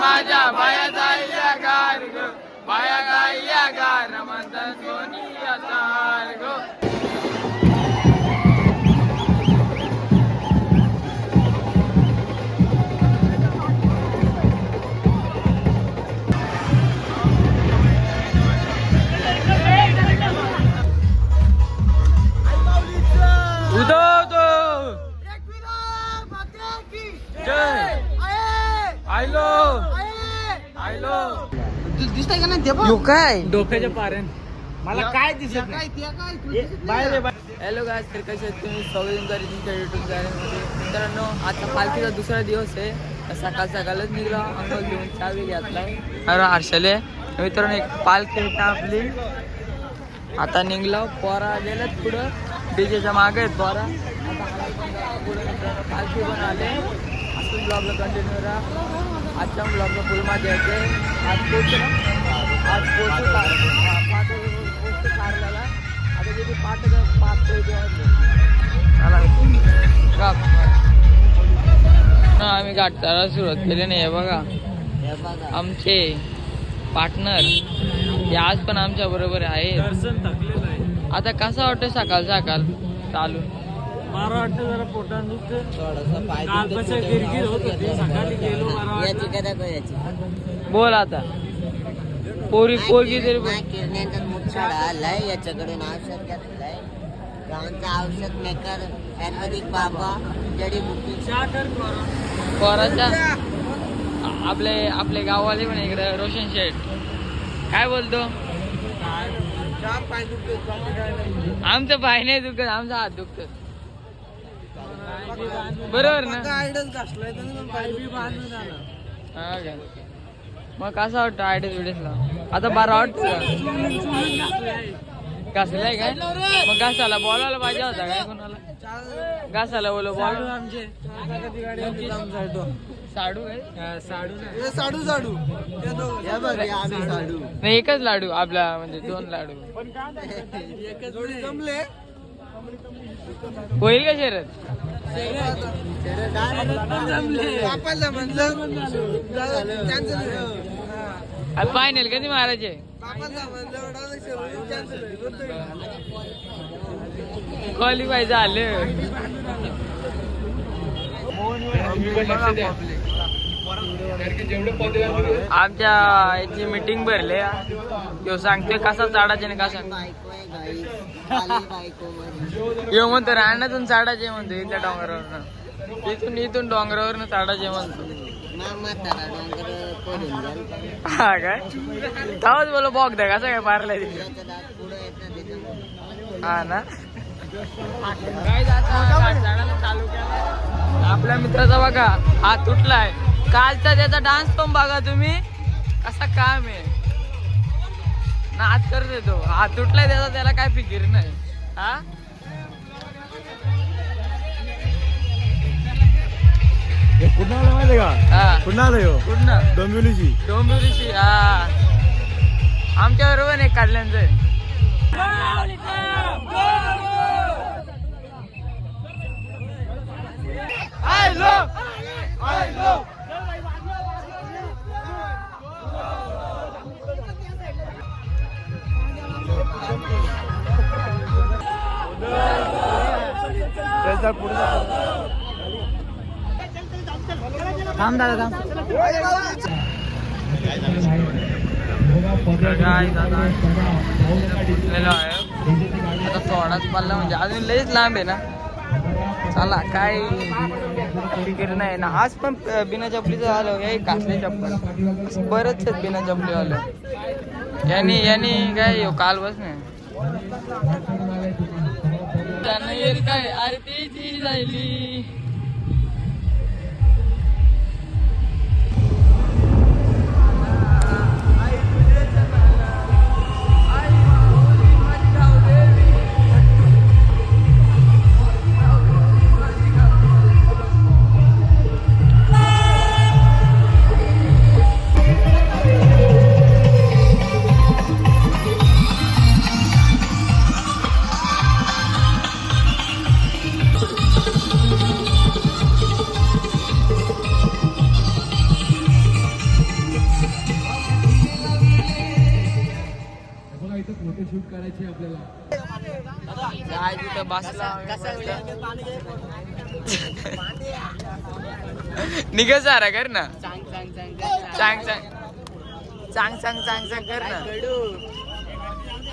माझ्या दिसतंय का नाही ते यो काय? डोक्याच्या पाऱ्यान. मला काय दिसत नाही. बाहेर आहे, बाहेर. हॅलो गाय तर कसे आहेत तुम्ही? स्वागत तुमचं तुमच्या युट्यूब चॅनलमध्ये मित्रांनो आता पालखीचा दुसरा दिवस आहे. सकाळ सकाळच निघलो अंघोळ घेऊन चावी घातला अरे हर्षले मित्रांनो एक पालखी आहे आपली. आता निघलो पोरा गेलेत पुढं. डीजेच्या मागे आहेत पोरा. आता पण पुढं मित्रांनो पालखी पण आले. असं ब्लॉगला कंटिन्यू राहा. आजच्या ब्लॉगला फुल माझ्या यायचे आज पोचू ना? आज हा, कारल्याला आता. हा, आम्ही गाठाला सुरुवात केली नाही आहे बघा. आमचे पार्टनर हे आज पण आमच्या बरोबर आहे दर्शन थकलेलं आहे. आता कसं वाटतं सकाळ सकाळ चालू मला वाटतं जरा पोटात दुखतं काल कसं गिरगिर होत होती सकाळी गेलो बोल आता. पोरी पोरगी तरी. किरण्यांचा आलाय याच्याकडून औषध घेतलंय. गावांचं औषध मेकर आयुर्वेदिक बाबा जडीबुटी आपले आपले गाववाले पण इकडे रोशन शेठ. काय बोलतो? आमचं पाय नाही दुखत आमचा हात दुखत बरोबर ना. हा का? मग कसं वाटतं आयडीस विडीसला आता बारा वाटतं घासलाय काय? मग घासाला बोलायला पाहिजे होता काय कोणाला? घासाला बोलो बोल आमचे. साडू काय? साडू. साडू साडू. नाही एकच लाडू आपला म्हणजे दोन लाडू. जमले होईल का शरद? बापाला म्हणलं फायनल कधी मारायचे क्वालिफाय झालं आमच्या याची मीटिंग भरले यो सांगते कसा चाडायचे ना कसा यो म्हणतो रानातून चाडायचे म्हणतो इथल्या डोंगरावरनं. इथून इथून डोंगरावरनं चाडायचे म्हणतो. हा काय? तेव्हाच बोला बघ द्या कसं काय पारलाय हा ना? आपल्या मित्राचा बघा हात तुटलाय कालचा त्याचा डान्स पण बघा तुम्ही. कसा काम आहे. नाच करत येतो हात तुटलाय त्याचा त्याला काय फिकीर नाही. हा? हे कुठं आलं माहिती का? हा. कुठं आलं ह्यो? कुठनं? डोंबिवलीची. डोंबिवलीची हा. आमच्या बरोबर एक काढल्यांचं त्याचा पुढे थांब दादा थांब. आता थोडाच पाल्ला म्हणजे अजून लईच लांब आहे ना. चला काय फिकीर नाही ना आज पण बिना चपलीचं आलो हे कासले चप्पल. बरंच आहेत बिना चपली आलो यांनी यांनी काय काल बस नाही. त्यांना येईल काय आरतीची जायली निघा सारा कर ना. सांग सांग सांग सांग सांग सांग सांग सांग कर ना.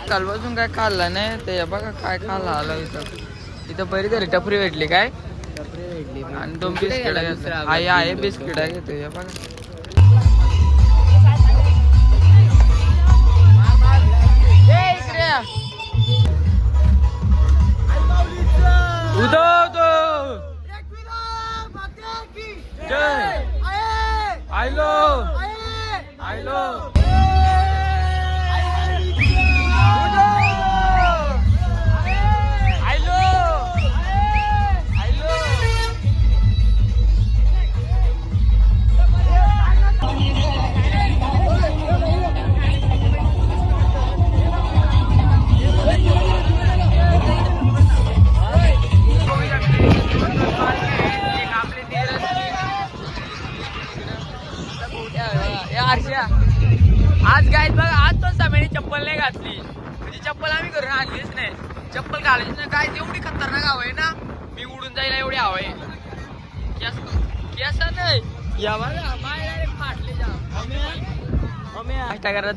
काल बसून काय खाल्ला नाही? ते बघा काय खाल्ला आलं इथं. इथं बरी तरी टपरी भेटली काय? आणि दोन बिस्किट आहे आहे बिस्किट आहे घेतो बघा.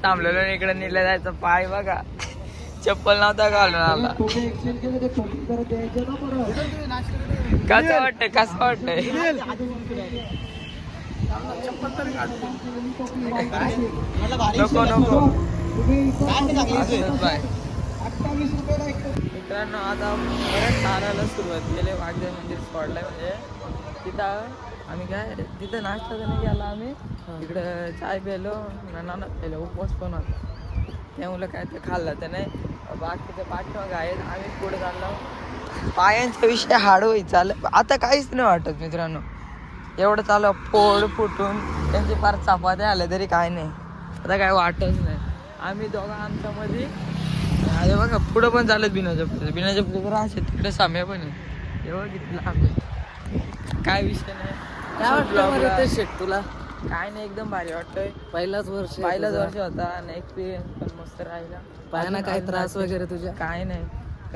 थांबलेलो आणि इकडे नेलं जायचं. पाय बघा. चप्पल नव्हता घालून आला. कसं वाटतंय? कसं वाटतंय? नको नको. मित्रांनो आता परत चालायला सुरुवात केली. वाघदेव मंदिर स्पॉटला म्हणजे तिथं आम्ही काय तिथं नाश्ता नाही गेला आम्ही. इकडं चाय प्यायलो नाना प्यायलो उपवास पण होता. त्यामुळे काय ते खाल्लं तर नाही. बाकीचे पाठीमाग आहेत आम्ही पुढे चाललो. पायांचा विषय हाड होई चाललं. आता काहीच नाही वाटत मित्रांनो. एवढं चालू पोड फुटून त्यांचे फार चपात्या आल्या तरी काय नाही. आता काय वाटच नाही. आम्ही दोघं आमच्या मध्ये अरे बघा पुढं पण चालत बिना चपलीचं बिना चपलीचं राहते तिकडे साम्या पण आहे एवढं किती लांब आहे काय विषय नाही. काय वाटतं Vlog बरं ला- ते शेट तुला काय नाही एकदम भारी वाटतंय. पहिलाच वर्ष आहे पहिलाच तुझं. वर्ष होता आणि एक्सपिरियन्स पण मस्त राहिला. पायानं काय त्रास वगैरे तुझ्या? काय नाही.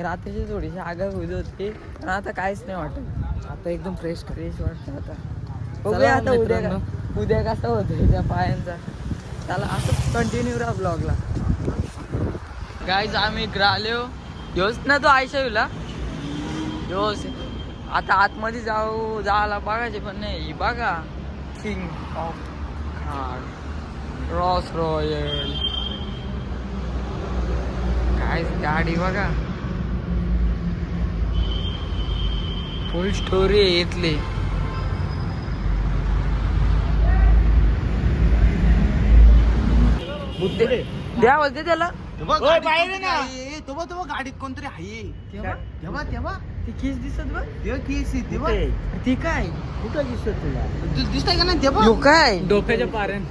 रात्रीची थोडीशी आगा होत होती पण आता काहीच नाही वाटत. आता एकदम फ्रेश कर. फ्रेश वाटतं आता. बघूया आता उद्या मित्रांनो. का- उद्या कसा होतोय त्या पायांचा त्याला असं कंटिन्यू राहा ब्लॉगला गाईज आम्ही इकडं आलो. ना तो आयशावीला योच आता आतमध्ये जाऊ जायला बघायचे पण नाही. ही बघा. King of car Rolls Royce काय गाडी बघा. फुल स्टोरी आहे इथली. बुद्धे. द्या बोलते त्याला. गाडीत कोणतरी आहे. तेव्हा? तेव्हा तेव्हा. ती केस दिसत बघ. ती काय? कुठं दिसत तुला? तू दिसतंय का नाही तेव्हा यो काय? डोक्याच्या पाऱ्यान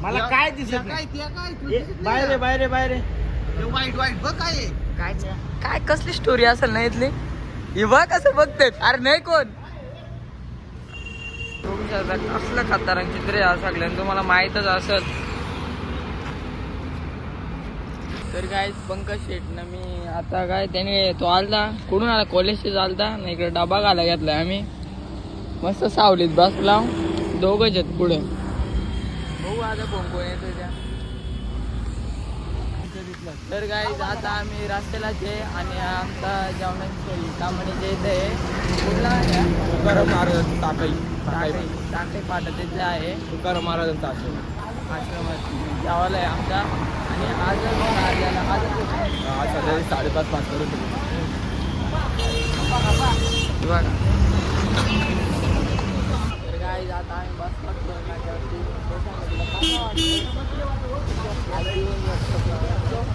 मला काय दिसत काय ते काय? तुला दिसत नाही बाहेर? बाहेर बाहेर ते वाईट वाईट बघ काय आहे. काय काय कसली स्टोरी असेल ना इथली? ही बघ कसं बघतात अरे नाही कोण? बघू शकता कसलं खतरनाक चित्र आहे हा सगळ्यांना तुम्हाला माहीतच असेल. तर काय पंकज शेट ना मी आता काय त्याने तो आलता. कुठून आला? कॉलेजचे चालता ना इकडे डबा घाला घेतलाय आम्ही. मस्त सावलीत बसला दोघंच आहेत पुढे. बघू आता कोण कोण येतो त्या. तर काय आता आम्ही रस्त्यालाच आहे आणि आमचा जेवणाची सोय. कामणीच्या इथे आहे कुठला तुकाराम महाराजांचं ताकई टाके टाके फाटा तिथे आहे. तुकाराम महाराजांचा आश्रम आश्रमात. जेवायला आहे आमचा. आज सध्या साडेपाच पाच करून बघा तर काय आता आम्ही बस बसलो आज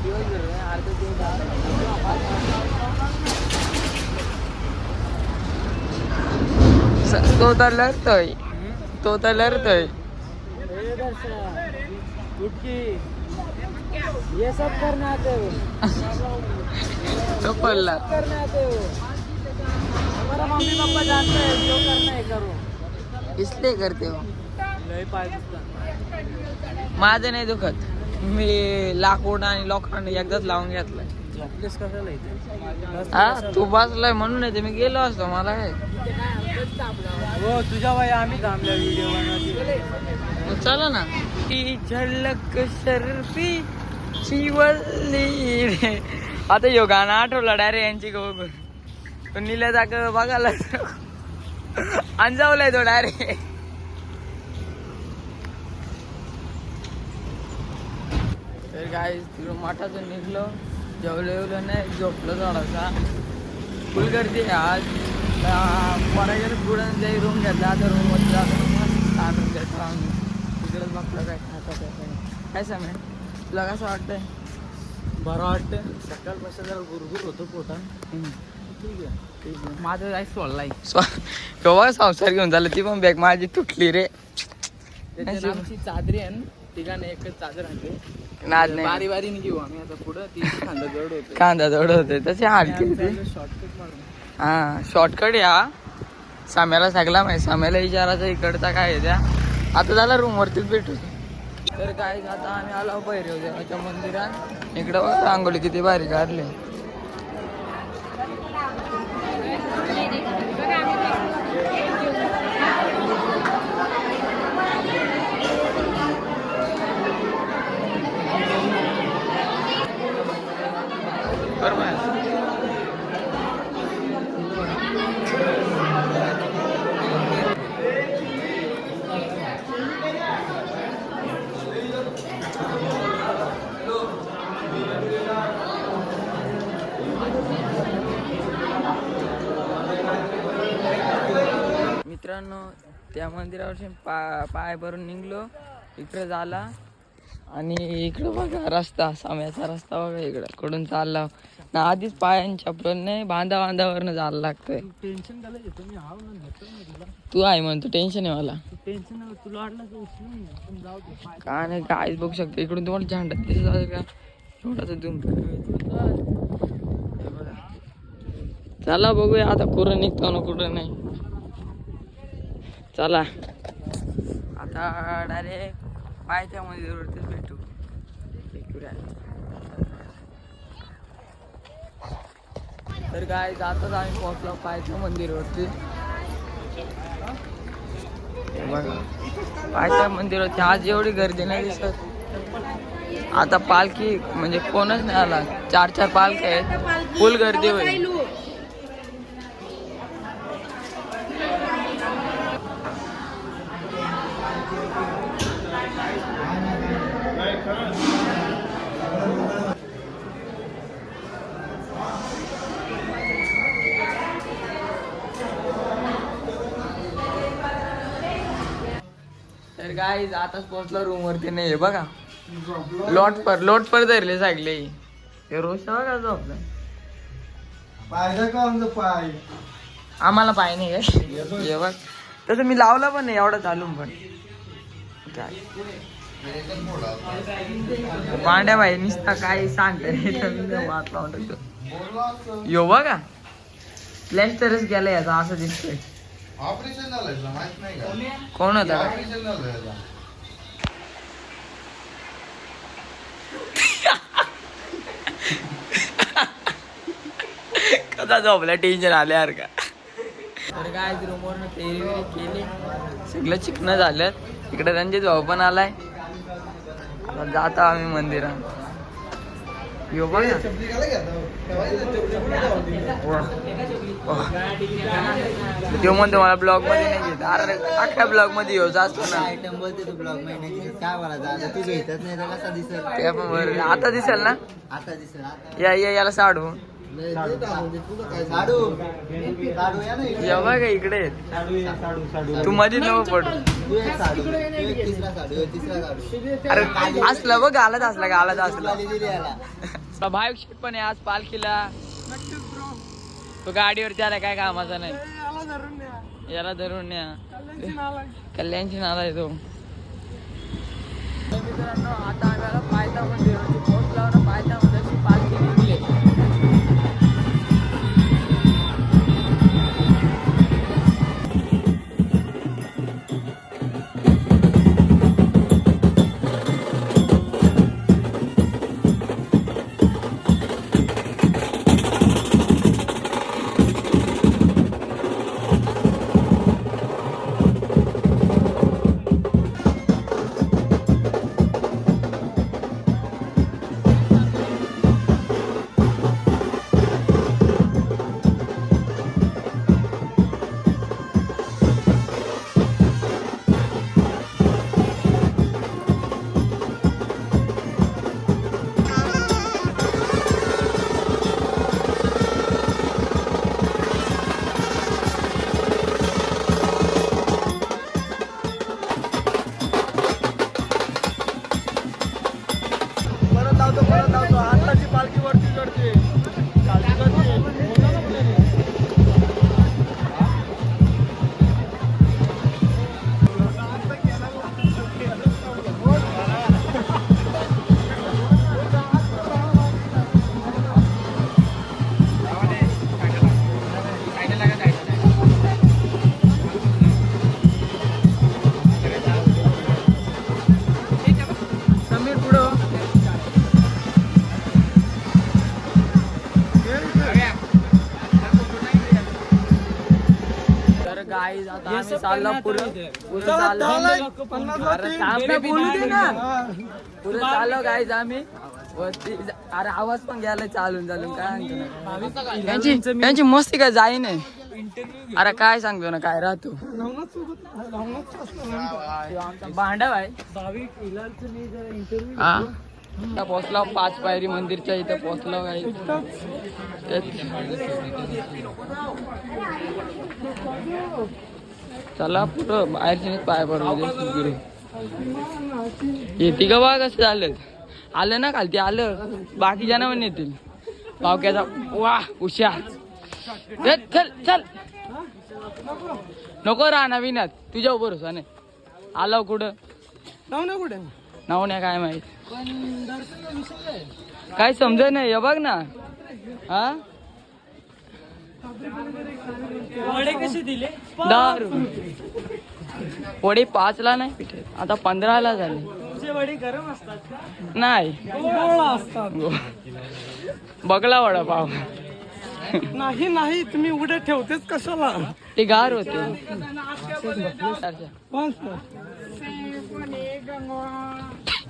दिवसभर अर्धा दिवस तो तर लढतोय तो तर लढतोय ये सब करने आते हो। तो पडला करने आते हो। हमारा मम्मी पापा जानते हैं जो करना है करो। इसलिए करते हो। माझं नाही दुखत. मी लाकूड आणि लोखंड एकदाच लावून घेतलंय. हा तू बसलाय म्हणून येते मी गेलो असतो मला काय हो तुझ्या वय आम्ही थांबल्या व्हिडिओ चला ना. ती झलक शर्फी शिवली रे आता यो गाणं आठवलं डायरेक्ट यांची गो तो निल्या जाग बघायला अंजावलाय तो डायरेक्ट तर काय तिकडं मठातून निघलो. जेवलं येवलं नाही झोपलं थोडासा. फुल गर्दी आहे आज. परायला पुढं जाई रूम घेतला. आता रूममध्ये जातो मस्त आणून आम्ही. तिकडेच बघतो काय खाता काय काय काय तुला कसं वाटतंय? बरं वाटतं सकाळपासून जरा गुरगुर होतो पोटात. हम्म. ठीक आहे. ठीक आहे. माझं जाय सोडलाय? केव्हा संसार घेऊन झालं ती पण बॅग माझी तुटली रे. त्याच्यात आमची चादरी आहे ना ठिकाणी एकच चादर आणते नाद नाही. बारी बारीने घेऊ आम्ही आता पुढं ती खांदा जड होते. कांदा जवळ होते. तसे हलकी होते. शॉर्टकट मारून. हा शॉर्टकट या. साम्याला सांगला माहिती. साम्याला विचारायचं इकडचा काय आहे त्या. आता झाला रूम वरतीच भेटू. तर काय आता आम्ही आलो भैरव देवाच्या मंदिरात. इकडं रांगोळी किती भारी काढली. मित्रांनो त्या मंदिरावर पा पाय भरून निघलो. इकडं झाला. आणि इकडं बघा रस्ता साम्याचा रस्ता बघा इकडं. कडून चालला? ना आधीच पायांच्या नाही बांधा बांधावरनं जायला लागतंय. टेन्शन हाव ना तू आहे म्हणतो टेन्शन आहे मला. तू टेन्शन तुला वाटलं. पण जाऊ काय नाही काहीच बघू शकतो. इकडून तुम्हाला झेंडा दिसत असेल का? एवढाच चला बघूया आता कुठं निघतो ना कुठं नाही. चला. आता डायरेक्ट पायथ्या मंदिरावरतीच भेटू. तर काय जाताच आम्ही पोहोचलो पायथ्या मंदिरावरती. पायथ्या मंदिरावरती. आज एवढी गर्दी नाही दिसत. आता पालखी म्हणजे कोणच नाही आला. चार चार पालख्या आहेत फुल गर्दी होईल. तर काय आताच पोहोचलो रूम वरती. नाही बघा. लॉट पर लॉट पर धरले सगळे. हे रोज बघा झोपलं? पाहिजे का आमचं पाय? आम्हाला पाय नाही काय हे बघ. तसं मी लावलं पण नाही एवढं चालून पण. काय? पांड्या बाई निसता काय सांगते यो बघा. प्लॅस्टरच गेला याचा असं दिसतंय. ऑपरेशन तुला माहीत नाही का? कोण होता? ऑपरेशन याला. कसा झोपला? टेन्शन आल्यावर का? तर काय तेरी केली. सगळं चिकनं झालं. इकडे रणजित भाऊ पण आलाय. आता जातो आम्ही मंदिरात. यो बघ ना. तो म्हणतो मला ब्लॉगमध्ये नाही घेत अरे अख्ख्या ब्लॉगमध्ये येऊ असतो ना आयटम बोलते तू ब्लॉग महिन्याची काय बोलायचं आता तू घेतच नाही तर कसा दिसेल ते पण बरोबर आता दिसेल ना आता दिसेल या याला साडू इकडे. तू मध्ये नको पडू. अरे असलं बघ गालत असला असला. वाली दिली याला. भाई शेट पण आहे आज पालखीला तो गाडीवरती आला काय कामाचा नाही. याला धरून न्या. कल्याणची नाला आहे. तो. आता आम्हाला पायथा मंदिरावरती गाईज आता आम्ही चाललो पुढं पुढं चाललो. अरे थांब ना, बोलू दे ना. पुढे चाललो गाईज आम्ही. वरती जा- अरे आवाज पण घ्यायला चालून चालून काय सांगतो ना. त्यांची त्यांची मस्ती काय जाई नाही अरे काय सांगतो ना काय राहतो? भांडव आहे. हा. इथं पोहोचलो पाच पायरी मंदिरच्या इथं पोहोचलो काही चला पुढं बाहेरचे पाय बरोबर येते का बा कसं झालं आलं ना खालती आलं. बाकीच्या पण येतील. पावक्याचा वा उशा चल चल. नको राहणार विनात तुझ्या उभं नाही. आलो कुठं? जाऊ ना कुठे? नाव नाही काय माहीत काय समजत नाही बघ ना. हा? वडे कसे दिले? दहा रुपये वडे पाचला नाही पिठे. आता पंधराला झाले. तुझे वडे गरम असतात नाही. बगला वडा पाव. नाही नाही तुम्ही उडे ठेवतेच कशाला? ते गार होते.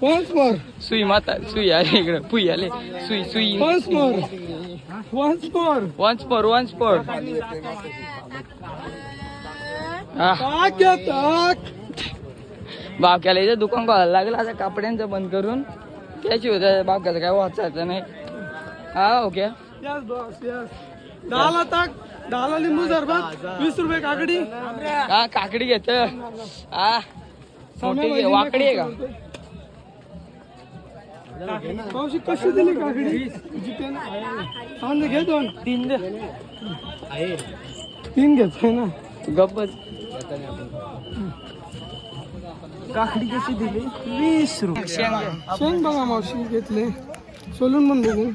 वन्स मोर सुई माता सुई आले इकडे पुई आले. सुई सुई. Once more once more once पर वन्स पर हा. ताक घ्या ताक. बावक्याला इथं दुकान खोलायला लागलं आता कपड्यांचं बंद करून. त्याची होतं बावक्याचं काय वाचायचं नाही. हा ओके. यस बॉस यस दहाला ताक दहाला लिंबू सरबत वीस रुपये काकडी. हा काकडी घेत. हा. मोठी वाकडी आहे का? मावशी कशी दिली काकडी? सांग घे दोन. तीन दे. तीन घेतोय ना? गप्पच काकडी कशी दिली? वीस रुपये. शेंग बघा मावशी घेतले. सोलून पण बघू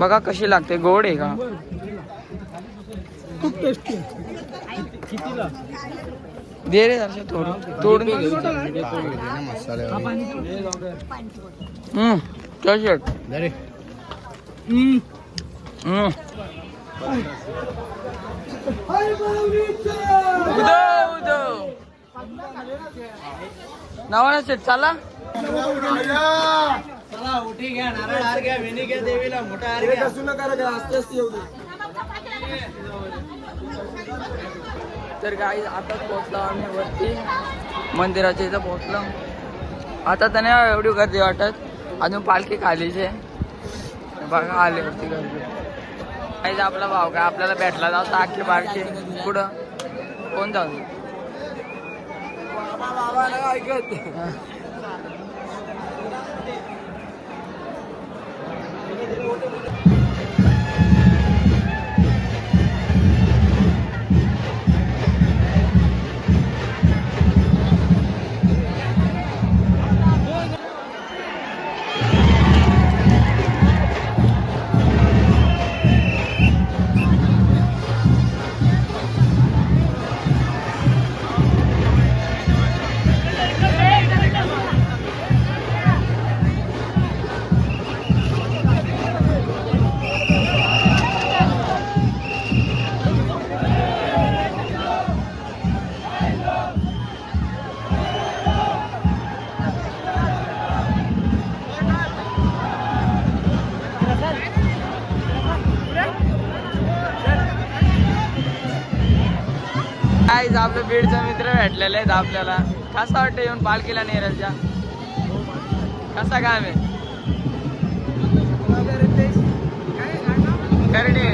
बघा कशी लागते गोड आहे का? खूप टेस्टी दे रे जरासं थोडं तोडून. हम्म कशी आहेत? हम्म. उदो उदो नावाना सेट चाला. तर काही आता पोहोचलो आम्ही वरती. मंदिराच्या इथं पोहोचलो. आता तर नाही एवढी गर्दी वाटत. अजून पालखी खालीच आहे. बघा आले वरती गर्दी. काहीच आपला भाव काय आपल्याला भेटला जाऊ आखी पालखी पुढं. कोण जाऊ? ऐकत आपलं बीडचा मित्र भेटलेले आहेत आपल्याला. कसा वाटतं येऊन पालखीला नेरलच्या? कसा काम आहे? करडे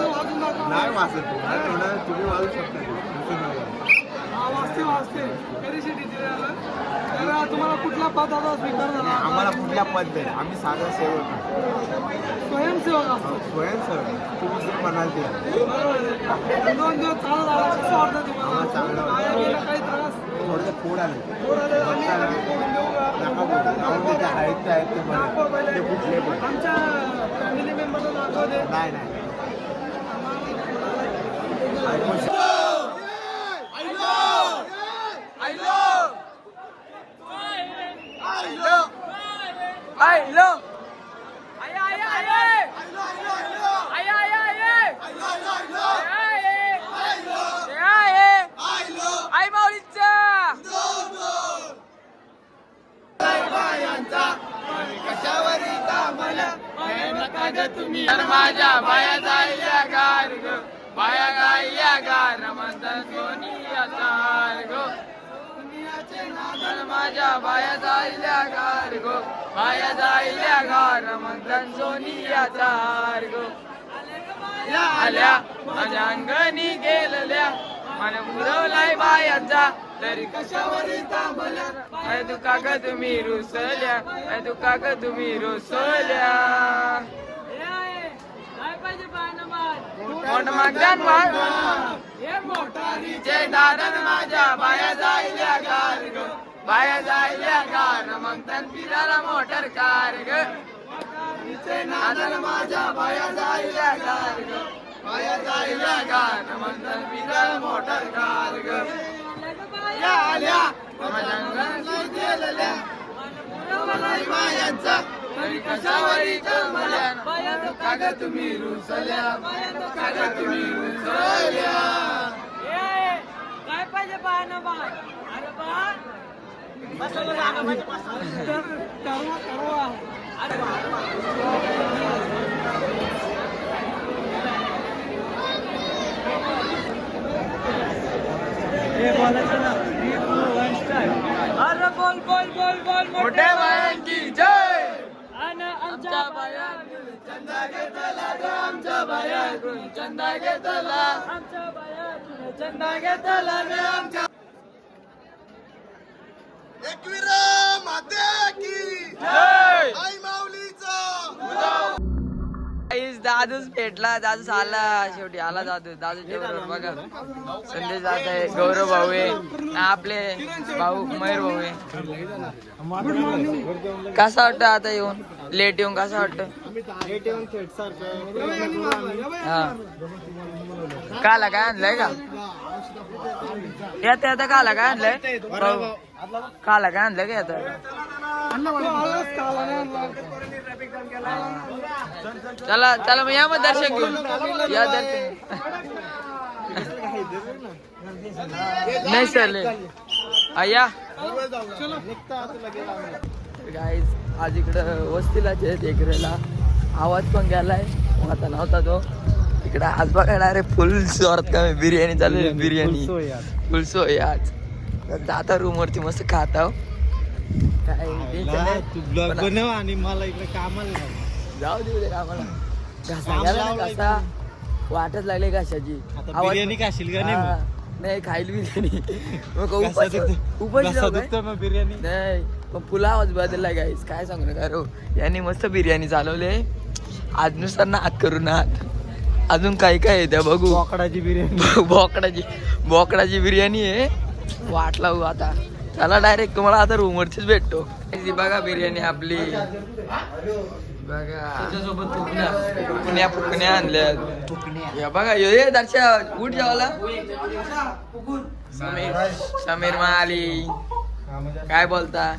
वाजून दाखवा. नाही वाचत तुम्ही वाजू शकता तर तुम्हाला कुठला पद आता स्वीकार झाला आम्हाला कुठला पद नाही. आम्ही साधा सेवक स्वयंसेवक असतो हो, स्वयंसेवक. तुम्ही जे म्हणाल ते. दोन दिवस चालत कसं वाटतं तुम्हाला? काय काही त्रास? आमच्या फॅमिली मेंबरला नाही नाही. तुम्ही माझ्या बाया जायल्या गार ग बाया गायल्या गार म्हणतात कोणी आता ग माझ्या बाया जायल्या गार गो बाया जायल्या गार म्हणतात सोनियाचा हार गो आल्या माझ्या अंगणी गेलेल्या. मन पुरवलाय बायांचा तरी कशावर थांबल्या अय दुका ग तुम्ही रुसल्या. अय दुका ग तुम्ही रुसल्या. मोठ मागदान मोटारीचे दादन माझ्या बाया जायल्या गार ग बाया जायल्या गार मग तन पिराला मोटर कार ग. नादन माझ्या बाया जायल्या गार ग. बाया जायल्या गार मग तन पिराला मोटर कार ग. आल्या मायांचा तरी कशावरी काग तुम्ही रुसल्या काग तुम्ही रुसल्या. काय पाहिजे पाहणं बा? अरे बा अरे बोल बोल बोल बोल मोठ्या बायांची जय. आणि आमच्या बाया चंदा घेतला ग आमच्या बाया चंदा घेतला. आमच्या बाया चंदा घेतला ग आमच्या दादूच भेटला दादूच आला. शेवटी आला दादू. दादूच्या बरोबर बघा. संदेश जात आहे गौरव भाऊ आहे आपले भाऊ मयूर भाऊ आहे. कसा वाटतं आता येऊन? लेट येऊन कसं वाटतं? हा. काला काय आणलंय का? येता येता काला काय आणलंय? भाऊ काला काय आणलंय का येतं चला चला मग या मग दर्शन घेऊन. या दर्शन नाही सर या. गाईज आज इकडं वस्तीला एकरेला आवाज पण गेलाय. आता नव्हता तो. इकडं आज बघायला अरे फुल जोरात का बिर्याणी चालू बिर्याणी. फुल सोय आज. जाता रूम वरती मस्त खात आहो. काय. ब्लॉग बनव आणि मला इकडे कामाला लाव. जाऊ दे उद्या कामाला. घासा ना लावलंय घासा. वाटच लागले आता आवाज- बिर्याणी खाशील का नाही हा. मग? नाही खाईल बिर्याणी. मग घसा उपाशी दुखतो- उपाशी घसा जाऊ काय? दुखतो मग बिर्याणी. नाही पण पुला आवाज बदलला गाईस काय सांगू नका रो यांनी मस्त बिर्याणी चालवले. आज नुसार नाक करू नाक अजून काय काय आहे त्या बघू. बोकडाची बिर्याणी. बोकडाची बोकडाची बिर्याणी आहे. वाट लावू आता. चला डायरेक्ट तुम्हाला आता रूम वरतीच भेटतो. बघा बिर्याणी आपली. बघा. फुकण्या फुकण्या फुकण्या आणल्या. या बघा यो दर्शा उठ जेवायला. समीर समीर माली. काय बोलता?